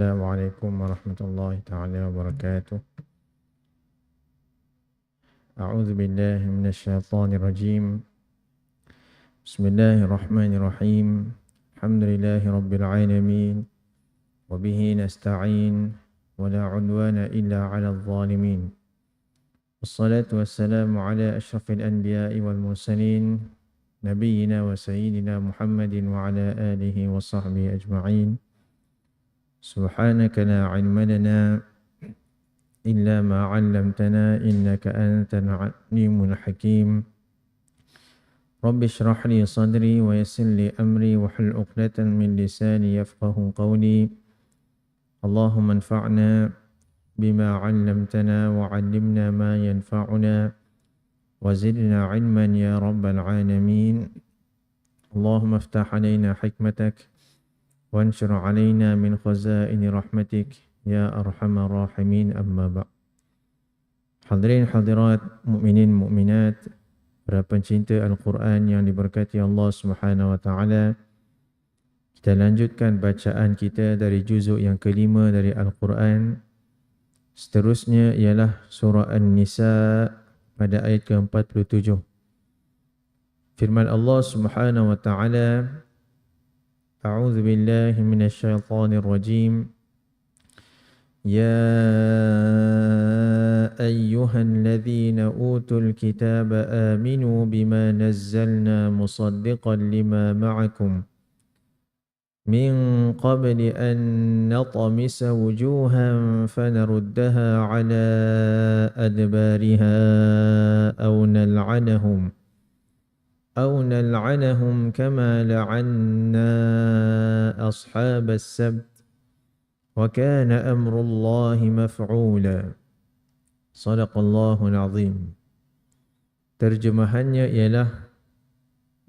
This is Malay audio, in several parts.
السلام عليكم ورحمة الله تعالى وبركاته. أعوذ بالله من الشيطان الرجيم. بسم الله الرحمن الرحيم. الحمد لله رب العالمين. وبه نستعين ولا عدوان إلا على الظالمين. والصلاة والسلام على أشرف الأنبياء والمرسلين نبينا وسيدنا محمد وعلى آله وصحبه أجمعين. سبحانك لا علم لنا إلا ما علمتنا إنك أنت العليم الحكيم. رب اشرح لي صدري ويسر لي أمري وحل عقدة من لساني يفقه قولي. اللهم انفعنا بما علمتنا وعلمنا ما ينفعنا وزدنا علما يا رب العالمين. اللهم افتح علينا حكمتك وانشر علينا من خزائن رحمتك يا أرحم الراحمين أما بعد Hadirin hadirat mukminin mukminat para pencinta Al-Quran yang diberkati Allah Subhanahu wa taala kita lanjutkan bacaan kita dari juzuk yang kelima dari Al-Quran seterusnya ialah surah An-Nisa pada ayat ke-47 firman Allah Subhanahu wa taala أعوذ بالله من الشيطان الرجيم. يا أيها الذين أوتوا الكتاب آمنوا بما نزلنا مصدقا لما معكم. من قبل أن نطمس وجوها فنردها على أدبارها أو نلعنهم ۖ. أو نلعنهم كما لعنا أصحاب السبت وكان أمر الله مفعولا صدق الله العظيم Terjemahannya ialah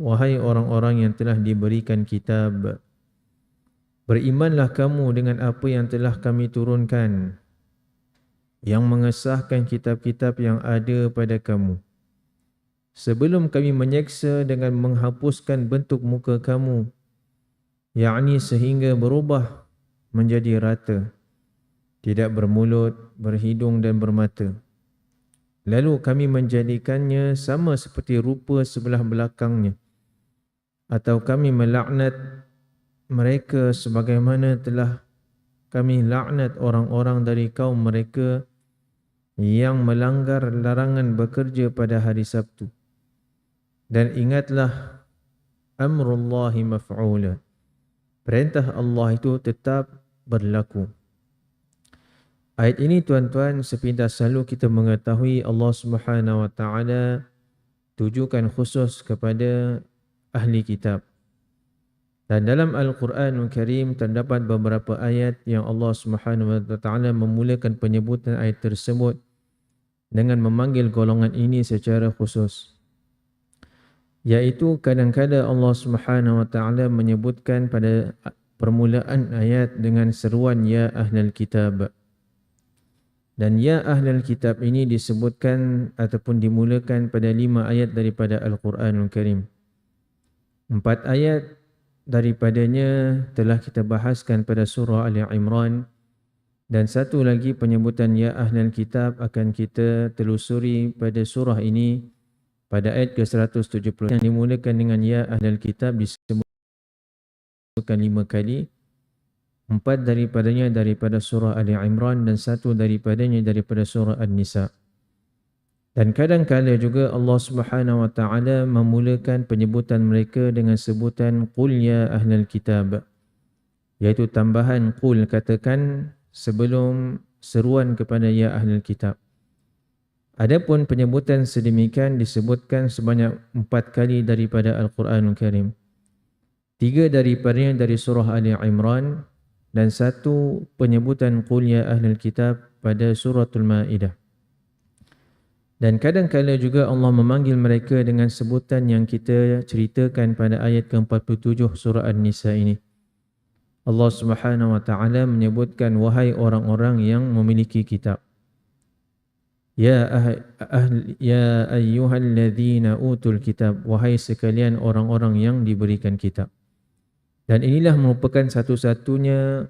Wahai orang-orang yang telah diberikan kitab Berimanlah kamu dengan apa yang telah kami turunkan Yang mengesahkan kitab-kitab yang ada pada kamu sebelum kami menyeksa dengan menghapuskan bentuk muka kamu yakni sehingga berubah menjadi rata tidak bermulut berhidung dan bermata. Lalu kami menjadikannya sama seperti rupa sebelah belakangnya. Atau kami melaknat mereka sebagaimana telah kami laknat orang-orang dari kaum mereka yang melanggar larangan bekerja pada hari Sabtu dan ingatlah amrullahi maf'ula. Perintah Allah itu tetap berlaku. Ayat ini tuan-tuan sepintas selalu kita mengetahui Allah Subhanahu wa taala tujukan khusus kepada ahli kitab. Dan dalam Al-Quranul Karim terdapat beberapa ayat yang Allah Subhanahu wa taala memulakan penyebutan ayat tersebut dengan memanggil golongan ini secara khusus yaitu kadang-kadang Allah Subhanahu wa taala menyebutkan pada permulaan ayat dengan seruan ya ahlal kitab. Dan ya ahlal kitab ini disebutkan ataupun dimulakan pada lima ayat daripada Al-Quranul Karim. Empat ayat daripadanya telah kita bahaskan pada surah Ali Imran. Dan satu lagi penyebutan ya ahlal kitab akan kita telusuri pada surah ini pada ayat ke-170 yang dimulakan dengan ya ahlul kitab disebutkan lima kali. Empat daripadanya daripada surah Ali Imran dan satu daripadanya daripada surah An-Nisa. Dan kadang-kadang juga Allah Subhanahu wa taala memulakan penyebutan mereka dengan sebutan qul ya ahlul kitab iaitu tambahan qul katakan sebelum seruan kepada ya ahlul kitab Adapun penyebutan sedemikian disebutkan sebanyak empat kali daripada Al-Quranul Karim. Tiga daripadanya dari surah Ali Imran dan satu penyebutan Qul Ya Ahlul Kitab pada suratul Ma'idah. Dan kadang-kadang juga Allah memanggil mereka dengan sebutan yang kita ceritakan pada ayat ke-47 surah An-Nisa ini. Allah Subhanahu wa taala menyebutkan wahai orang-orang yang memiliki kitab. Ya ahl ya ayyuhalladzina utul kitab wahai sekalian orang-orang yang diberikan kitab. Dan inilah merupakan satu-satunya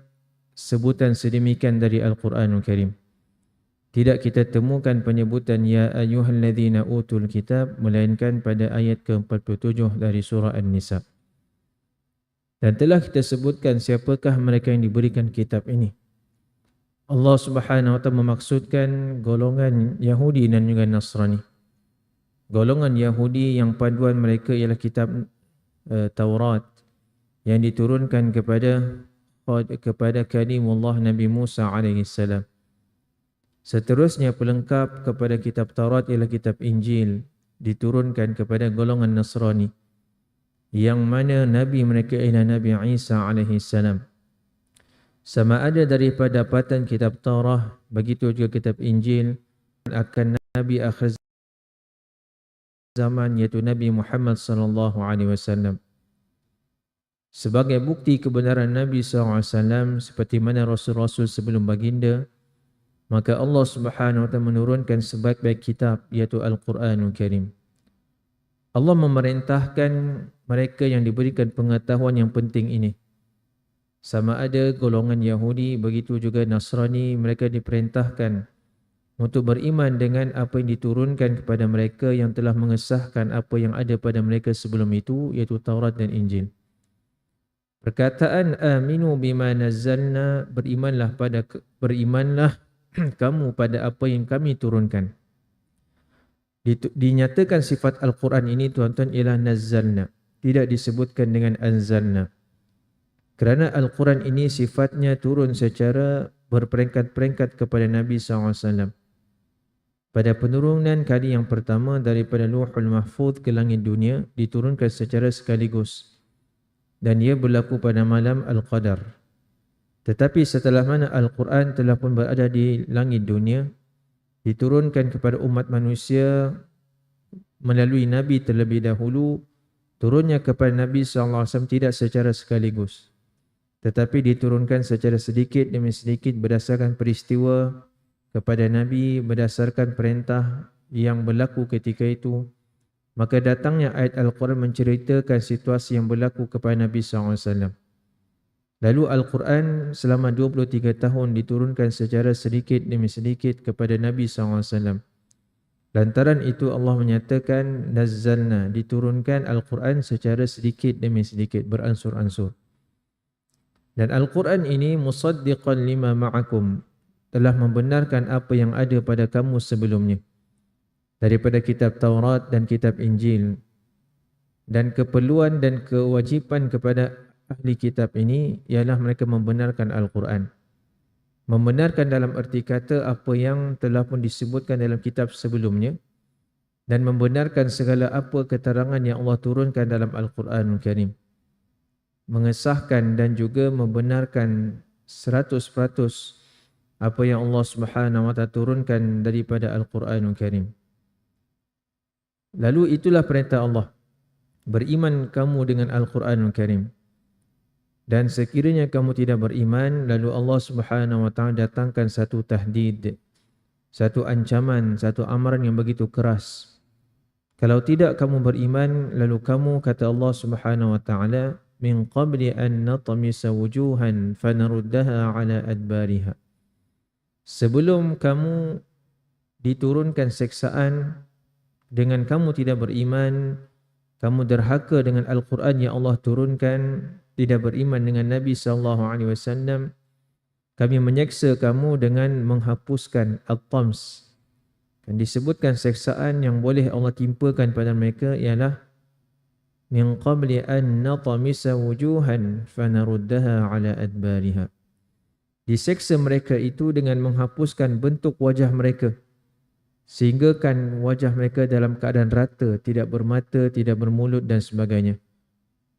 sebutan sedemikian dari Al-Quranul Karim. Tidak kita temukan penyebutan Ya ayuhalladzina utul kitab Melainkan pada ayat ke-47 dari surah An-Nisa Dan telah kita sebutkan siapakah mereka yang diberikan kitab ini Allah subhanahu wa ta'ala memaksudkan golongan Yahudi dan juga Nasrani Golongan Yahudi yang paduan mereka ialah kitab uh, Taurat Yang diturunkan kepada kepada kalimullah Nabi Musa alaihi salam Seterusnya pelengkap kepada kitab Taurat ialah kitab Injil diturunkan kepada golongan Nasrani yang mana nabi mereka ialah Nabi Isa alaihi salam. Sama ada daripada dapatan kitab Taurat begitu juga kitab Injil akan nabi akhir zaman yaitu Nabi Muhammad sallallahu alaihi wasallam. Sebagai bukti kebenaran Nabi SAW seperti mana Rasul-Rasul sebelum baginda maka Allah Subhanahu wa taala menurunkan sebaik-baik kitab iaitu Al-Quranul Karim. Allah memerintahkan mereka yang diberikan pengetahuan yang penting ini. Sama ada golongan Yahudi begitu juga Nasrani mereka diperintahkan untuk beriman dengan apa yang diturunkan kepada mereka yang telah mengesahkan apa yang ada pada mereka sebelum itu iaitu Taurat dan Injil. Perkataan aminu bima nazzalna berimanlah pada berimanlah kamu pada apa yang kami turunkan. Dinyatakan sifat Al-Quran ini tuan-tuan ialah nazzalna. Tidak disebutkan dengan anzalna. Kerana Al-Quran ini sifatnya turun secara berperingkat-peringkat kepada Nabi SAW. Pada penurunan kali yang pertama daripada Luhul Mahfuz ke langit dunia diturunkan secara sekaligus. Dan ia berlaku pada malam Al-Qadar. Tetapi setelah mana Al-Quran telah pun berada di langit dunia, diturunkan kepada umat manusia melalui Nabi terlebih dahulu, turunnya kepada Nabi SAW tidak secara sekaligus. Tetapi diturunkan secara sedikit demi sedikit berdasarkan peristiwa kepada Nabi berdasarkan perintah yang berlaku ketika itu. Maka datangnya ayat Al-Quran menceritakan situasi yang berlaku kepada Nabi SAW. Lalu Al-Quran selama 23 tahun diturunkan secara sedikit demi sedikit kepada Nabi SAW. Lantaran itu Allah menyatakan Nazzalna diturunkan Al-Quran secara sedikit demi sedikit beransur-ansur. Dan Al-Quran ini musaddiqan lima ma'akum telah membenarkan apa yang ada pada kamu sebelumnya. Daripada kitab Taurat dan kitab Injil. Dan keperluan dan kewajipan kepada ahli kitab ini ialah mereka membenarkan Al-Quran. Membenarkan dalam erti kata apa yang telah pun disebutkan dalam kitab sebelumnya dan membenarkan segala apa keterangan yang Allah turunkan dalam Al-Quran Karim. Mengesahkan dan juga membenarkan 100% apa yang Allah Subhanahu Wa Taala turunkan daripada Al-Quran Karim. Lalu itulah perintah Allah. Beriman kamu dengan Al-Quran Karim. Dan sekiranya kamu tidak beriman, lalu Allah Subhanahu wa taala datangkan satu tahdid, satu ancaman, satu amaran yang begitu keras. Kalau tidak kamu beriman, lalu kamu kata Allah Subhanahu wa taala min qabli an natmisa wujuhan fanaruddaha ala adbariha. Sebelum kamu diturunkan seksaan dengan kamu tidak beriman, kamu derhaka dengan Al-Quran yang Allah turunkan, tidak beriman dengan Nabi sallallahu alaihi wasallam kami menyeksa kamu dengan menghapuskan at-tams dan disebutkan seksaan yang boleh Allah timpakan pada mereka ialah min qabli an natamisa wujuhan fanaruddaha ala adbariha diseksa mereka itu dengan menghapuskan bentuk wajah mereka sehingga kan wajah mereka dalam keadaan rata tidak bermata tidak bermulut dan sebagainya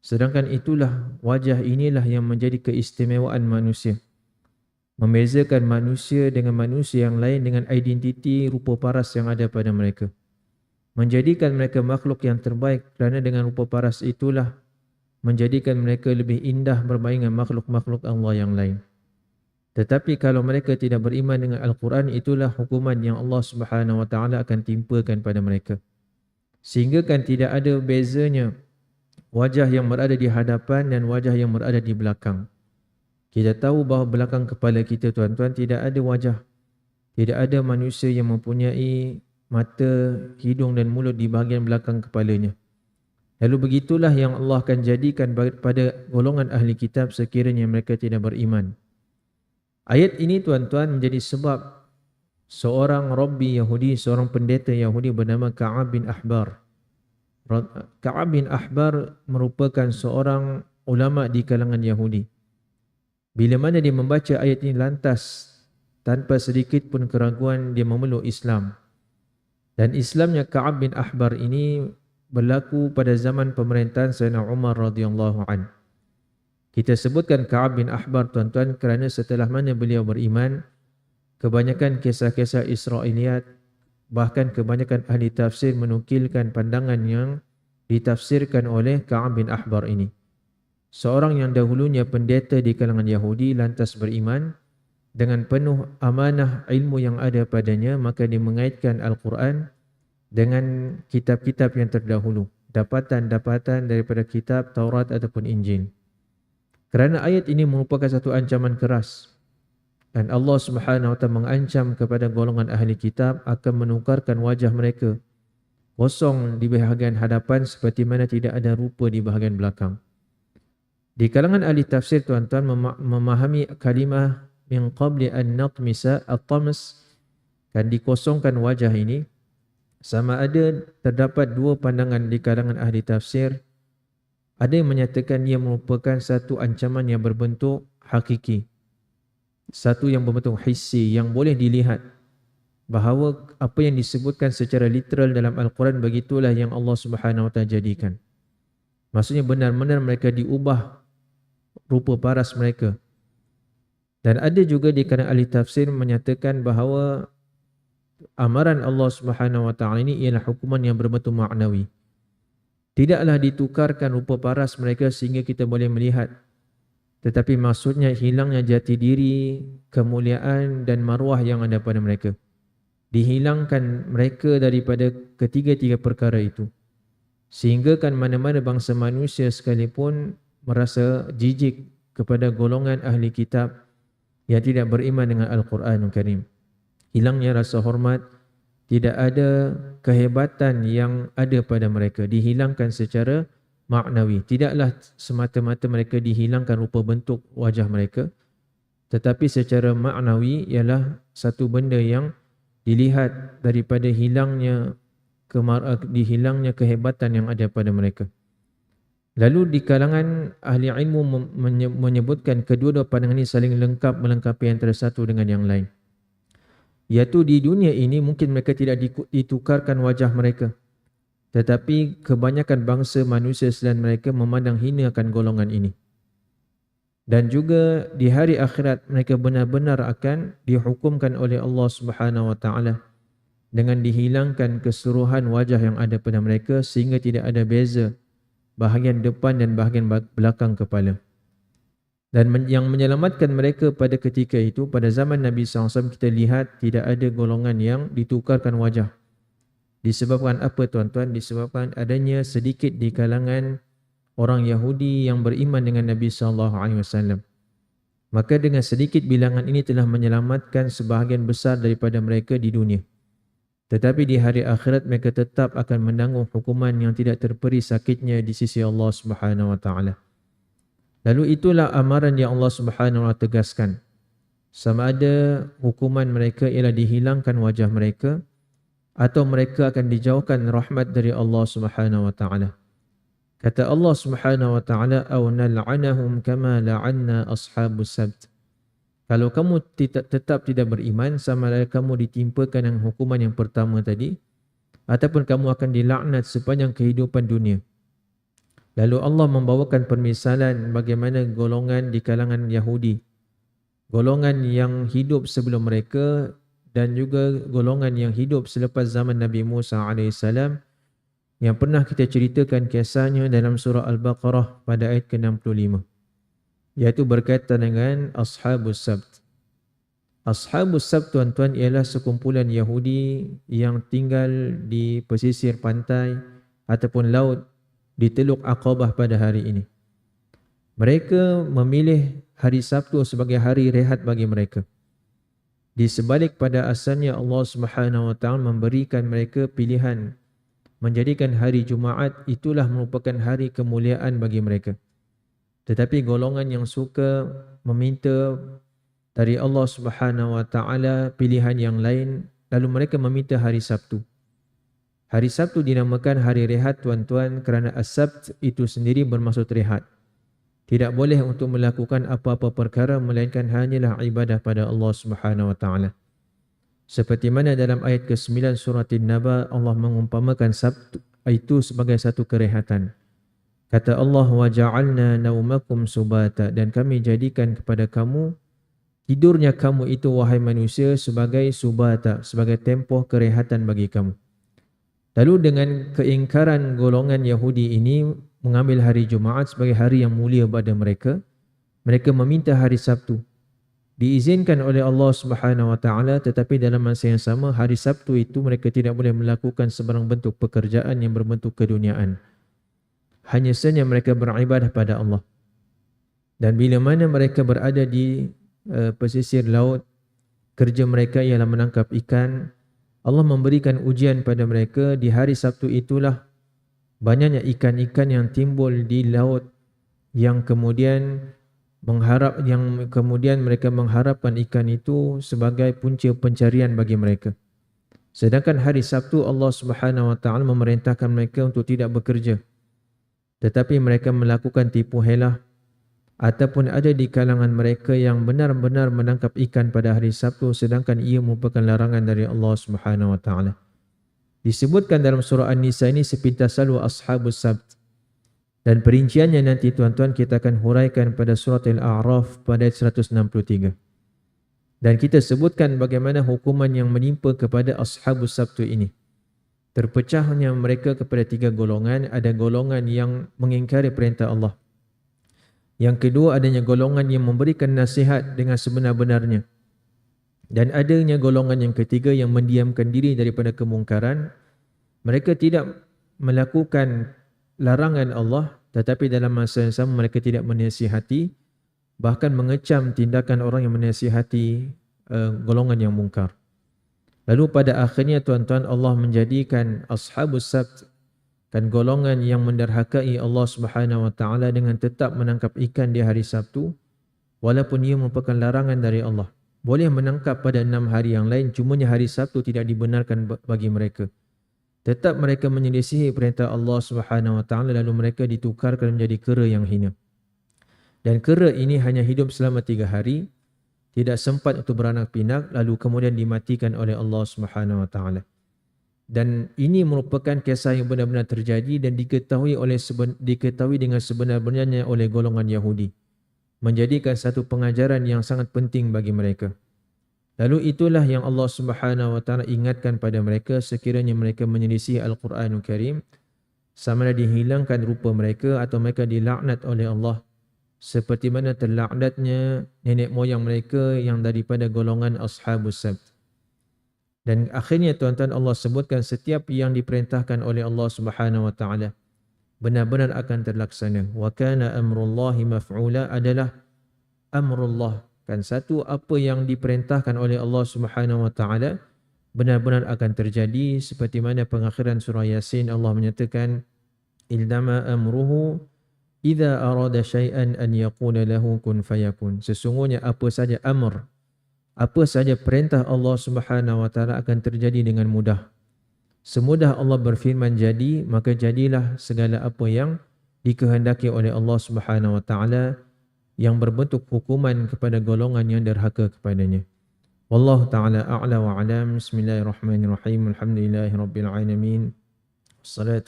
Sedangkan itulah wajah inilah yang menjadi keistimewaan manusia. Membezakan manusia dengan manusia yang lain dengan identiti rupa paras yang ada pada mereka. Menjadikan mereka makhluk yang terbaik kerana dengan rupa paras itulah menjadikan mereka lebih indah bermain dengan makhluk-makhluk Allah yang lain. Tetapi kalau mereka tidak beriman dengan Al-Quran, itulah hukuman yang Allah Subhanahu Wa Taala akan timpakan pada mereka. Sehingga kan tidak ada bezanya wajah yang berada di hadapan dan wajah yang berada di belakang. Kita tahu bahawa belakang kepala kita tuan-tuan tidak ada wajah. Tidak ada manusia yang mempunyai mata, hidung dan mulut di bahagian belakang kepalanya. Lalu begitulah yang Allah akan jadikan pada golongan ahli kitab sekiranya mereka tidak beriman. Ayat ini tuan-tuan menjadi sebab seorang Rabbi Yahudi, seorang pendeta Yahudi bernama Ka'ab bin Ahbar. Ka'ab bin Ahbar merupakan seorang ulama di kalangan Yahudi. Bila mana dia membaca ayat ini lantas tanpa sedikit pun keraguan dia memeluk Islam. Dan Islamnya Ka'ab bin Ahbar ini berlaku pada zaman pemerintahan Sayyidina Umar radhiyallahu an. Kita sebutkan Ka'ab bin Ahbar tuan-tuan kerana setelah mana beliau beriman kebanyakan kisah-kisah Israiliyat bahkan kebanyakan ahli tafsir menukilkan pandangan yang ditafsirkan oleh Ka'ab bin Ahbar ini. Seorang yang dahulunya pendeta di kalangan Yahudi lantas beriman dengan penuh amanah ilmu yang ada padanya maka dia mengaitkan Al-Quran dengan kitab-kitab yang terdahulu dapatan-dapatan daripada kitab Taurat ataupun Injil. Kerana ayat ini merupakan satu ancaman keras dan Allah Subhanahu wa taala mengancam kepada golongan ahli kitab akan menukarkan wajah mereka kosong di bahagian hadapan seperti mana tidak ada rupa di bahagian belakang. Di kalangan ahli tafsir tuan-tuan memahami kalimah min qabli an natmisa at-tams kan dikosongkan wajah ini sama ada terdapat dua pandangan di kalangan ahli tafsir. Ada yang menyatakan ia merupakan satu ancaman yang berbentuk hakiki satu yang berbentuk hissi yang boleh dilihat bahawa apa yang disebutkan secara literal dalam al-Quran begitulah yang Allah Subhanahu wa taala jadikan. Maksudnya benar-benar mereka diubah rupa paras mereka. Dan ada juga di kalangan ahli tafsir menyatakan bahawa amaran Allah Subhanahu wa taala ini ialah hukuman yang berbentuk maknawi. Tidaklah ditukarkan rupa paras mereka sehingga kita boleh melihat. Tetapi maksudnya hilangnya jati diri, kemuliaan dan maruah yang ada pada mereka. Dihilangkan mereka daripada ketiga-tiga perkara itu. Sehingga kan mana-mana bangsa manusia sekalipun merasa jijik kepada golongan ahli kitab yang tidak beriman dengan Al-Quranul Karim. Hilangnya rasa hormat, tidak ada kehebatan yang ada pada mereka. Dihilangkan secara maknawi. Tidaklah semata-mata mereka dihilangkan rupa bentuk wajah mereka. Tetapi secara maknawi ialah satu benda yang dilihat daripada hilangnya kemar- dihilangnya kehebatan yang ada pada mereka. Lalu di kalangan ahli ilmu menyebutkan kedua-dua pandangan ini saling lengkap melengkapi antara satu dengan yang lain. Iaitu di dunia ini mungkin mereka tidak ditukarkan wajah mereka. Tetapi kebanyakan bangsa manusia selain mereka memandang hina akan golongan ini. Dan juga di hari akhirat mereka benar-benar akan dihukumkan oleh Allah Subhanahu Wa Taala dengan dihilangkan keseluruhan wajah yang ada pada mereka sehingga tidak ada beza bahagian depan dan bahagian belakang kepala. Dan yang menyelamatkan mereka pada ketika itu, pada zaman Nabi SAW kita lihat tidak ada golongan yang ditukarkan wajah. Disebabkan apa tuan-tuan? Disebabkan adanya sedikit di kalangan orang Yahudi yang beriman dengan Nabi SAW. Maka dengan sedikit bilangan ini telah menyelamatkan sebahagian besar daripada mereka di dunia. Tetapi di hari akhirat mereka tetap akan menanggung hukuman yang tidak terperi sakitnya di sisi Allah Subhanahu wa taala. Lalu itulah amaran yang Allah Subhanahu wa tegaskan. Sama ada hukuman mereka ialah dihilangkan wajah mereka atau mereka akan dijauhkan rahmat dari Allah Subhanahu wa taala. Kata Allah Subhanahu wa taala, "Aw nal'anahum kama la'anna ashabus sabt." Kalau kamu tidak, tetap tidak beriman sama ada kamu ditimpakan dengan hukuman yang pertama tadi ataupun kamu akan dilaknat sepanjang kehidupan dunia. Lalu Allah membawakan permisalan bagaimana golongan di kalangan Yahudi. Golongan yang hidup sebelum mereka dan juga golongan yang hidup selepas zaman Nabi Musa AS yang pernah kita ceritakan kisahnya dalam surah Al-Baqarah pada ayat ke-65 iaitu berkaitan dengan Ashabus Sabt. Ashabus Sabt tuan-tuan ialah sekumpulan Yahudi yang tinggal di pesisir pantai ataupun laut di Teluk Aqabah pada hari ini. Mereka memilih hari Sabtu sebagai hari rehat bagi mereka. Di sebalik pada asalnya Allah Subhanahu Wa Taala memberikan mereka pilihan menjadikan hari Jumaat itulah merupakan hari kemuliaan bagi mereka. Tetapi golongan yang suka meminta dari Allah Subhanahu Wa Taala pilihan yang lain lalu mereka meminta hari Sabtu. Hari Sabtu dinamakan hari rehat tuan-tuan kerana as-sabt itu sendiri bermaksud rehat. Tidak boleh untuk melakukan apa-apa perkara melainkan hanyalah ibadah pada Allah Subhanahu wa taala. Seperti mana dalam ayat ke-9 surah An-Naba Allah mengumpamakan Sabtu itu sebagai satu kerehatan. Kata Allah wa ja'alna naumakum subata dan kami jadikan kepada kamu tidurnya kamu itu wahai manusia sebagai subata sebagai tempoh kerehatan bagi kamu. Lalu dengan keingkaran golongan Yahudi ini mengambil hari Jumaat sebagai hari yang mulia pada mereka, mereka meminta hari Sabtu. Diizinkan oleh Allah Subhanahu Wa Taala, tetapi dalam masa yang sama hari Sabtu itu mereka tidak boleh melakukan sebarang bentuk pekerjaan yang berbentuk keduniaan. Hanya saja mereka beribadah pada Allah. Dan bila mana mereka berada di uh, pesisir laut, kerja mereka ialah menangkap ikan, Allah memberikan ujian pada mereka di hari Sabtu itulah banyaknya ikan-ikan yang timbul di laut yang kemudian mengharap yang kemudian mereka mengharapkan ikan itu sebagai punca pencarian bagi mereka. Sedangkan hari Sabtu Allah Subhanahu wa taala memerintahkan mereka untuk tidak bekerja. Tetapi mereka melakukan tipu helah ataupun ada di kalangan mereka yang benar-benar menangkap ikan pada hari Sabtu sedangkan ia merupakan larangan dari Allah Subhanahu wa taala. Disebutkan dalam surah An-Nisa ini sepintas salu ashabus sabt. Dan perinciannya nanti tuan-tuan kita akan huraikan pada surah Al-A'raf pada ayat 163. Dan kita sebutkan bagaimana hukuman yang menimpa kepada ashabus sabtu ini. Terpecahnya mereka kepada tiga golongan. Ada golongan yang mengingkari perintah Allah. Yang kedua adanya golongan yang memberikan nasihat dengan sebenar-benarnya. Dan adanya golongan yang ketiga yang mendiamkan diri daripada kemungkaran. Mereka tidak melakukan larangan Allah tetapi dalam masa yang sama mereka tidak menasihati bahkan mengecam tindakan orang yang menasihati uh, golongan yang mungkar. Lalu pada akhirnya tuan-tuan Allah menjadikan ashabus sabt dan golongan yang menderhakai Allah Subhanahu wa taala dengan tetap menangkap ikan di hari Sabtu walaupun ia merupakan larangan dari Allah. Boleh menangkap pada enam hari yang lain cumanya hari Sabtu tidak dibenarkan bagi mereka. Tetap mereka menyelisihi perintah Allah Subhanahu wa taala lalu mereka ditukarkan menjadi kera yang hina. Dan kera ini hanya hidup selama tiga hari, tidak sempat untuk beranak pinak lalu kemudian dimatikan oleh Allah Subhanahu wa taala. Dan ini merupakan kisah yang benar-benar terjadi dan diketahui oleh seben, diketahui dengan sebenar-benarnya oleh golongan Yahudi menjadikan satu pengajaran yang sangat penting bagi mereka. Lalu itulah yang Allah Subhanahu wa taala ingatkan pada mereka sekiranya mereka menyelisih al-Quranul Karim sama ada dihilangkan rupa mereka atau mereka dilaknat oleh Allah seperti mana terlaknatnya nenek moyang mereka yang daripada golongan ashabus sabt dan akhirnya tuan-tuan Allah sebutkan setiap yang diperintahkan oleh Allah Subhanahu wa taala benar-benar akan terlaksana. Wa kana amrullahi maf'ula adalah amrullah. Kan satu apa yang diperintahkan oleh Allah Subhanahu wa taala benar-benar akan terjadi seperti mana pengakhiran surah Yasin Allah menyatakan ildama amruhu idza arada syai'an an yaqula lahu kun fayakun. Sesungguhnya apa saja amr apa saja perintah Allah Subhanahu wa taala akan terjadi dengan mudah. Semudah Allah berfirman jadi, maka jadilah segala apa yang dikehendaki oleh Allah Subhanahu wa taala yang berbentuk hukuman kepada golongan yang derhaka kepadanya. Wallahu taala a'la wa alam. Bismillahirrahmanirrahim. Alhamdulillahirabbil alamin. Ala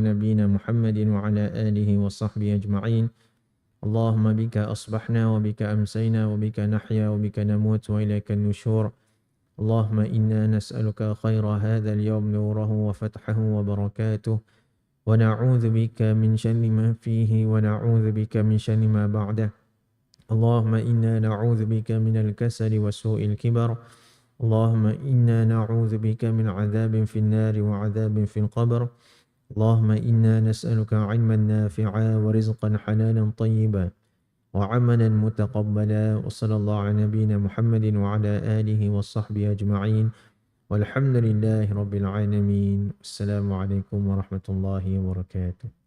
nabiyyina Muhammadin wa ala alihi wa sahbihi ajma'in. اللهم بك أصبحنا وبك أمسينا وبك نحيا وبك نموت وإليك النشور. اللهم إنا نسألك خير هذا اليوم نوره وفتحه وبركاته. ونعوذ بك من شر ما فيه ونعوذ بك من شر ما بعده. اللهم إنا نعوذ بك من الكسل وسوء الكبر. اللهم إنا نعوذ بك من عذاب في النار وعذاب في القبر. اللهم إنا نسألك علما نافعا ورزقا حلالا طيبا وعملا متقبلا. وصلى الله على نبينا محمد وعلى آله وصحبه أجمعين. والحمد لله رب العالمين. السلام عليكم ورحمة الله وبركاته.